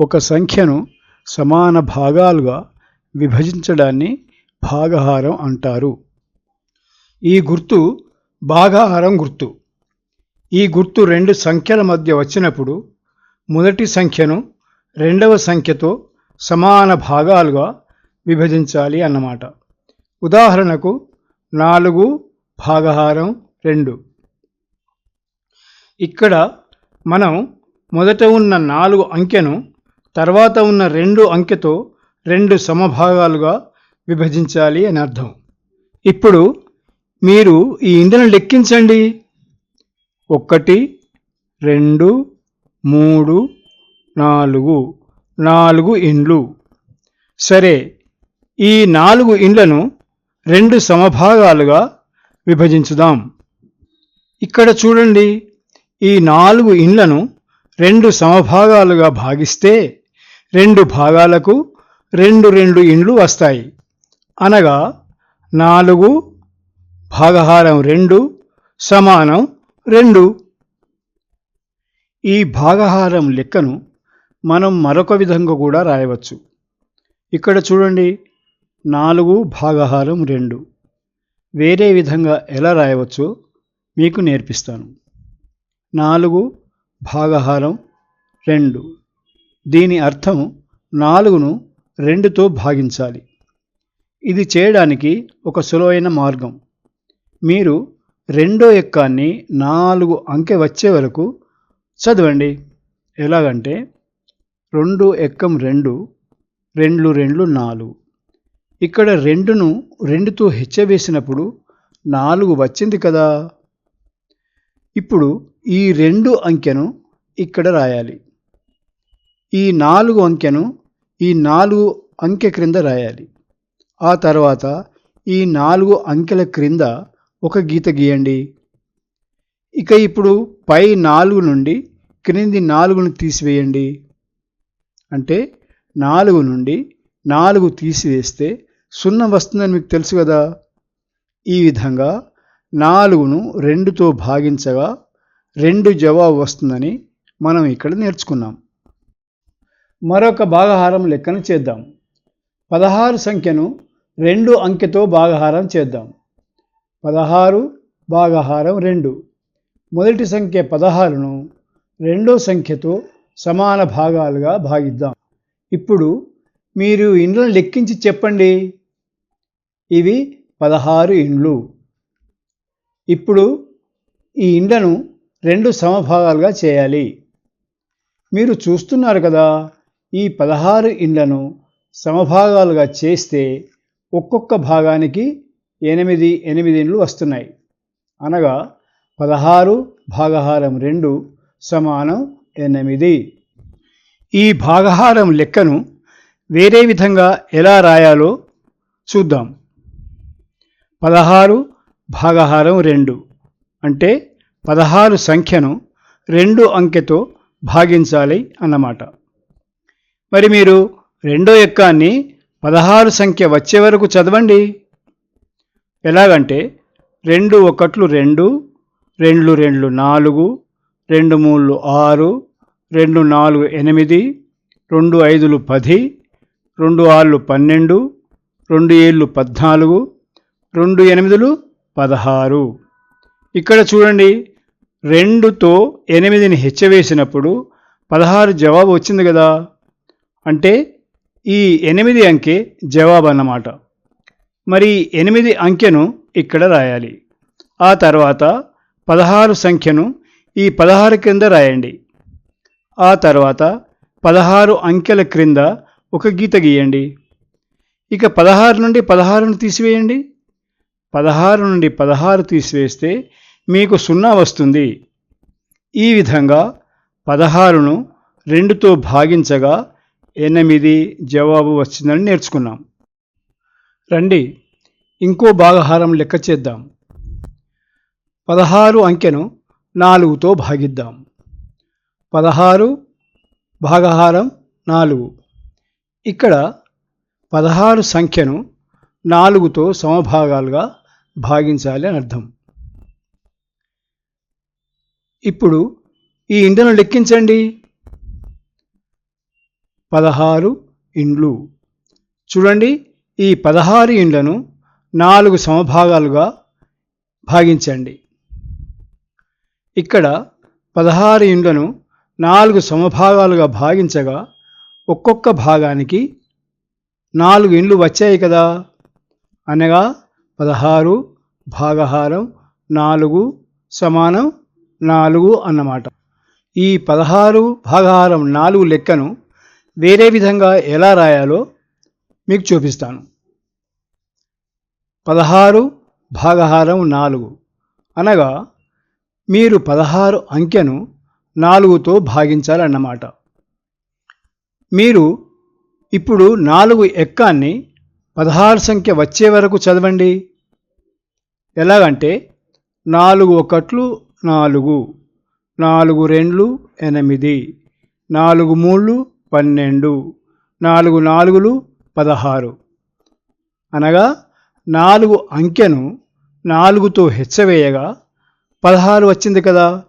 ఒక సంఖ్యను సమాన భాగాలుగా విభజించడాన్ని భాగహారం అంటారు. ఈ గుర్తు భాగహారం గుర్తు. ఈ గుర్తు రెండు సంఖ్యల మధ్య వచ్చినప్పుడు మొదటి సంఖ్యను రెండవ సంఖ్యతో సమాన భాగాలుగా విభజించాలి అన్నమాట. ఉదాహరణకు నాలుగు భాగహారం రెండు. ఇక్కడ మనం మొదట ఉన్న నాలుగు అంకెను తర్వాత ఉన్న రెండు అంకెతో రెండు సమభాగాలుగా విభజించాలి అని అర్థం. ఇప్పుడు మీరు ఈ ఇంధనం లెక్కించండి. ఒకటి రెండు మూడు నాలుగు నాలుగు ఇండ్లు. సరే ఈ నాలుగు ఇండ్లను రెండు సమభాగాలుగా విభజించుదాం. ఇక్కడ చూడండి ఈ నాలుగు ఇండ్లను రెండు సమభాగాలుగా భాగిస్తే రెండు భాగాలకు రెండు రెండు ఇండ్లు వస్తాయి. అనగా నాలుగు భాగహారం రెండు సమానం రెండు. ఈ భాగహారం లెక్కను మనం మరొక విధంగా కూడా రాయవచ్చు. ఇక్కడ చూడండి నాలుగు భాగహారం రెండు. వేరే విధంగా ఎలా రాయవచ్చో మీకు నేర్పిస్తాను. నాలుగు భాగహారం రెండు. దీని అర్థం నాలుగును రెండుతో భాగించాలి. ఇది చేయడానికి ఒక సులువైన మార్గం. మీరు రెండో ఎక్కాన్ని నాలుగు అంకె వచ్చే వరకు చదవండి. ఎలాగంటే రెండు ఎక్కం రెండు రెండు రెండు నాలుగు. ఇక్కడ రెండును రెండుతో హెచ్చవేసినప్పుడు నాలుగు వచ్చింది కదా. ఇప్పుడు ఈ రెండు అంకెను ఇక్కడ రాయాలి. ఈ నాలుగు అంకెను ఈ నాలుగు అంకె క్రింద రాయాలి. ఆ తర్వాత ఈ నాలుగు అంకెల క్రింద ఒక గీత గీయండి. ఇక ఇప్పుడు పై నాలుగు నుండి క్రింది నాలుగును తీసివేయండి. అంటే నాలుగు నుండి నాలుగు తీసివేస్తే సున్నా వస్తుందని మీకు తెలుసు కదా. ఈ విధంగా నాలుగును రెండుతో భాగించగా రెండు జవాబు వస్తుందని మనం ఇక్కడ నేర్చుకున్నాం. మరొక భాగహారం లెక్కను చేద్దాం. పదహారు సంఖ్యను రెండు అంకెతో భాగహారం చేద్దాం. పదహారు భాగహారం రెండు. మొదటి సంఖ్య పదహారును రెండో సంఖ్యతో సమాన భాగాలుగా భాగిద్దాం. ఇప్పుడు మీరు ఇండ్లను లెక్కించి చెప్పండి. ఇవి పదహారు ఇండ్లు. ఇప్పుడు ఈ ఇండ్లను రెండు సమభాగాలుగా చేయాలి. మీరు చూస్తున్నారు కదా ఈ పదహారు ఇండ్లను సమభాగాలుగా చేస్తే ఒక్కొక్క భాగానికి ఎనిమిది ఎనిమిది ఇండ్లు వస్తున్నాయి. అనగా పదహారు భాగహారం రెండు సమానం ఎనిమిది. ఈ భాగహారం లెక్కను వేరే విధంగా ఎలా రాయాలో చూద్దాం. పదహారు భాగహారం రెండు అంటే పదహారు సంఖ్యను రెండు అంకెతో భాగించాలి అన్నమాట. మరి మీరు రెండో ఎక్కాన్ని పదహారు సంఖ్య వచ్చే వరకు చదవండి. ఎలాగంటే రెండు ఒకట్లు రెండు రెండు రెండు నాలుగు రెండు మూడు ఆరు రెండు నాలుగు ఎనిమిది రెండు ఐదులు పది రెండు ఆళ్ళు పన్నెండు రెండు ఏళ్ళు పద్నాలుగు రెండు ఎనిమిదిలు పదహారు. ఇక్కడ చూడండి రెండుతో ఎనిమిదిని హెచ్చవేసినప్పుడు పదహారు జవాబు వచ్చింది కదా. అంటే ఈ ఎనిమిది అంకె జవాబు అన్నమాట మరి ఎనిమిది అంకెను ఇక్కడ రాయాలి. ఆ తర్వాత పదహారు సంఖ్యను ఈ పదహారు క్రింద రాయండి. ఆ తర్వాత పదహారు అంకెల క్రింద ఒక గీత గీయండి. ఇక పదహారు నుండి పదహారును తీసివేయండి. పదహారు నుండి పదహారు తీసివేస్తే మీకు సున్నా వస్తుంది. ఈ విధంగా పదహారును రెండుతో భాగించగా ఎనిమిది జవాబు వచ్చిందని నేర్చుకున్నాం. రండి ఇంకో భాగహారం లెక్క చేద్దాం. పదహారు అంకెను నాలుగుతో భాగిద్దాం. పదహారు భాగహారం నాలుగు. ఇక్కడ పదహారు సంఖ్యను నాలుగుతో సమభాగాలుగా భాగించాలి అని అర్థం. ఇప్పుడు ఈ ఇండను లెక్కించండి. పదహారు ఇండ్లు. చూడండి ఈ పదహారు ఇండ్లను నాలుగు సమభాగాలుగా భాగించండి. ఇక్కడ పదహారు ఇండ్లను నాలుగు సమభాగాలుగా భాగించగా ఒక్కొక్క భాగానికి నాలుగు ఇండ్లు వచ్చాయి కదా. అనగా పదహారు భాగహారం నాలుగు సమానం నాలుగు అన్నమాట. ఈ పదహారు భాగహారం నాలుగు లెక్కను వేరే విధంగా ఎలా రాయాలో మీకు చూపిస్తాను. పదహారు భాగహారం నాలుగు. అనగా మీరు పదహారు అంకెను నాలుగుతో భాగించాలన్నమాట. మీరు ఇప్పుడు నాలుగు ఎక్కాన్ని పదహారు సంఖ్య వచ్చే వరకు చదవండి. ఎలాగంటే నాలుగు ఒకట్లు నాలుగు నాలుగు రెండ్లు ఎనిమిది నాలుగు మూళ్ళు పన్నెండు నాలుగు నాలుగులు పదహారు. అనగా నాలుగు అంకెను నాలుగుతో హెచ్చవేయగా పదహారు వచ్చింది కదా?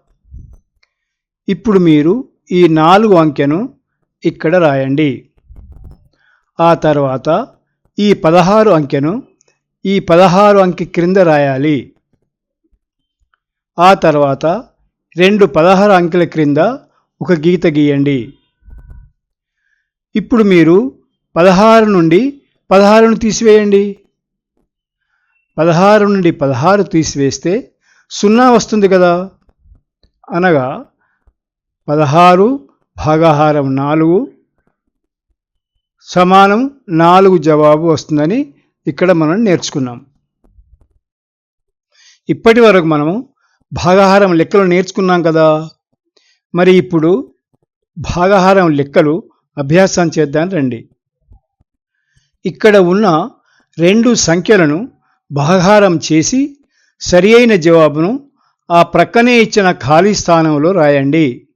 ఇప్పుడు మీరు ఈ నాలుగు అంకెను ఇక్కడ రాయండి. ఆ తర్వాత ఈ పదహారు అంకెను ఈ పదహారు అంకె క్రింద రాయాలి. ఆ తర్వాత రెండు పదహారు అంకెల క్రింద ఒక గీత గీయండి. ఇప్పుడు మీరు పదహారు నుండి పదహారును తీసివేయండి. పదహారు నుండి పదహారు తీసివేస్తే సున్నా వస్తుంది కదా. అనగా పదహారు భాగాహారం నాలుగు సమానం నాలుగు జవాబు వస్తుందని ఇక్కడ మనం నేర్చుకున్నాం. ఇప్పటి వరకు మనము భాగాహారం లెక్కలు నేర్చుకున్నాం కదా. మరి ఇప్పుడు భాగాహారం లెక్కలు అభ్యాసం చేద్దాం రండి. ఇక్కడ ఉన్న రెండు సంఖ్యలను భాగారం చేసి సరి అయిన జవాబును ఆ ప్రక్కనే ఇచ్చిన ఖాళీ స్థానంలో రాయండి.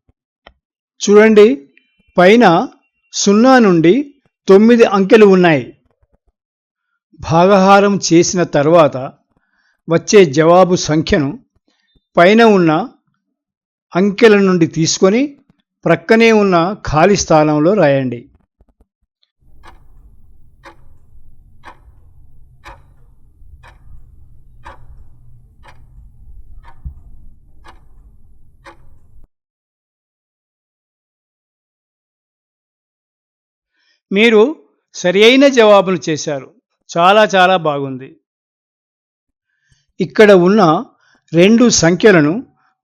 చూడండి పైన సున్నా నుండి తొమ్మిది అంకెలు ఉన్నాయి. భాగహారం చేసిన తర్వాత వచ్చే జవాబు సంఖ్యను పైన ఉన్న అంకెల నుండి తీసుకొని ప్రక్కనే ఉన్న ఖాళీ స్థానంలో రాయండి. మీరు సరి అయిన జవాబులు చేశారు. చాలా చాలా బాగుంది. ఇక్కడ ఉన్న రెండు సంఖ్యలను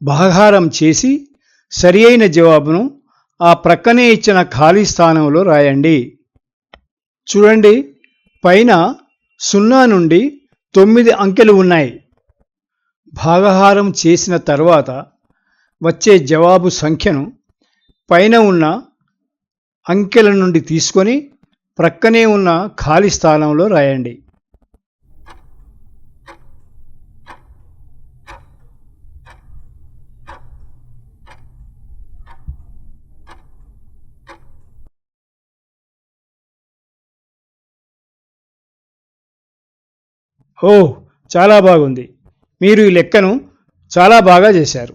భాగారం చేసి సరి అయిన జవాబును ఆ ప్రక్కనే ఇచ్చిన ఖాళీ స్థానంలో రాయండి. చూడండి పైన సున్నా నుండి తొమ్మిది అంకెలు ఉన్నాయి. భాగహారం చేసిన తర్వాత వచ్చే జవాబు సంఖ్యను పైన ఉన్న అంకెల నుండి తీసుకొని ప్రక్కనే ఉన్న ఖాళీ స్థానంలో రాయండి. ఓ చాలా బాగుంది. మీరు ఈ లెక్కను చాలా బాగా చేశారు.